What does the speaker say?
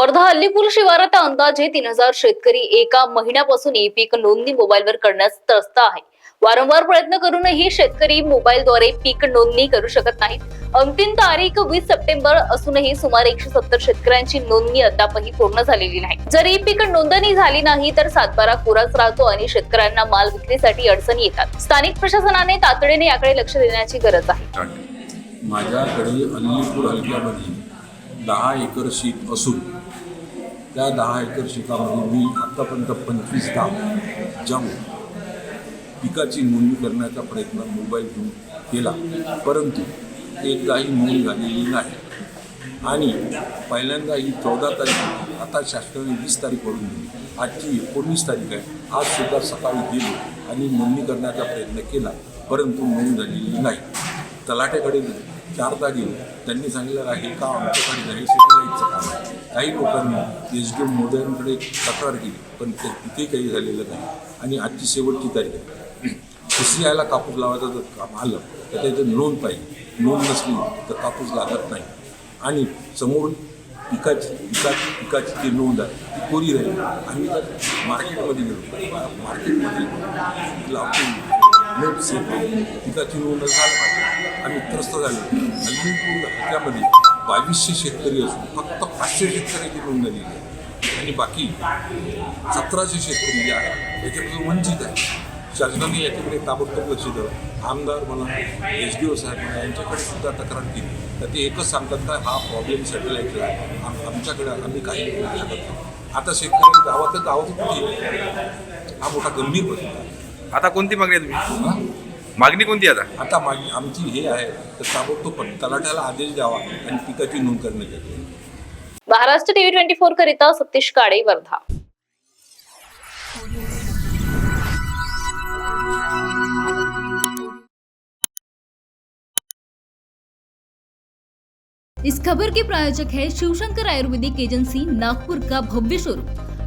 वर्धा अल्लीपूर शिवारात अंदाजे तीन हजार शेतकरी एका महिन्यापासून ई पीक नोंदणी मोबाईलवर करण्यास त्रस्त आहे. वारंवार प्रयत्न करूनही शेतकरी मोबाईलद्वारे पीक नोंदणी करू शकत नाहीत. अंतिम तारीख वीस सप्टेंबर असूनही सुमारे एकशे सत्तर शेतकऱ्यांची नोंदणी अद्यापही पूर्ण झालेली नाही. जर ई पीक नोंदणी झाली नाही तर सातबारा कोराच राहतो आणि शेतकऱ्यांना माल विक्रीसाठी अडचणी येतात. स्थानिक प्रशासनाने तातडीने याकडे लक्ष देण्याची गरज आहे. माझ्याकडे अलीपूर हलक्यामध्ये दहा एकर शेत असून त्या दहा एकर शेतामध्ये मी आत्तापर्यंत पंचवीस गाव जाऊन पिकाची नोंदणी करण्याचा प्रयत्न मोबाईल घेऊन केला. परंतु एकदाही नोंद झालेली नाही. आणि पहिल्यांदा ही चौदा तारीख आता शासनाने वीस तारीख करून दिली. आजची एकोणीस तारीख आहे. आज सुद्धा सकाळी गेलो आणि नोंदणी करण्याचा प्रयत्न केला. परंतु नोंद झालेली नाही. तलाट्याकडे चारदा गेलो. त्यांनी सांगितलं आहे का? आमच्याकडे नाही त्यांचं काम आहे. काही लोकांनी एस डी एम मोदयांकडे तक्रार केली पण ते तिथे काही झालेलं नाही. आणि आजची शेवटची तारीख आहे. दुसरी यायला कापूस लावायचं जर काम आलं तर त्याचं नोंद पाहिजे. नोंद नसली तर कापूस लागत नाही. आणि समोर पिकाची पिकाची पिकाची जी नोंद आहे ती कोरी राहील. आम्ही तर मार्केटमध्ये गेलो. मार्केटमध्ये लावतो. नोट सेफ पिकाची नोंद झाली पाहिजे. आम्ही त्रस्त झालो. पूर्ण ह्याच्यामध्ये बावीसशे शेतकरी असून फक्त पाचशे शेतकऱ्याची नोंद झालेली आहे. आणि बाकी सतराशे शेतकरी जे आहेत याच्यापासून वंचित आहे शासनाने याच्याकडे ताबडतोब लक्ष द्यावं. आमदार म्हणा एस डी ओ साहेब म्हणा यांच्याकडे सुद्धा तक्रार केली. तर ते एकच सांगतात का हा प्रॉब्लेम सॅटेलाईटला आहे आम आमच्याकडे आम्ही काही करू शकत. नाही आता शेतकरी गावात गावात कुठे? हा मोठा गंभीर प्रश्न आहे. आता कोणती मागणी आहे तुम्ही? मागणी कोणती आता? आता माझी आमची हे आहे तर ताबडतोब तलाठ्याला आदेश द्यावा आणि पिकाची नोंद करण्यात यावी महाराष्ट्र टीव्ही ट्वेंटी फोर करिता सतीश काळे वर्धा. इस खबर के प्रायोजक है शिवशंकर आयुर्वेदिक एजेंसी नागपुर का भव्य शोरूम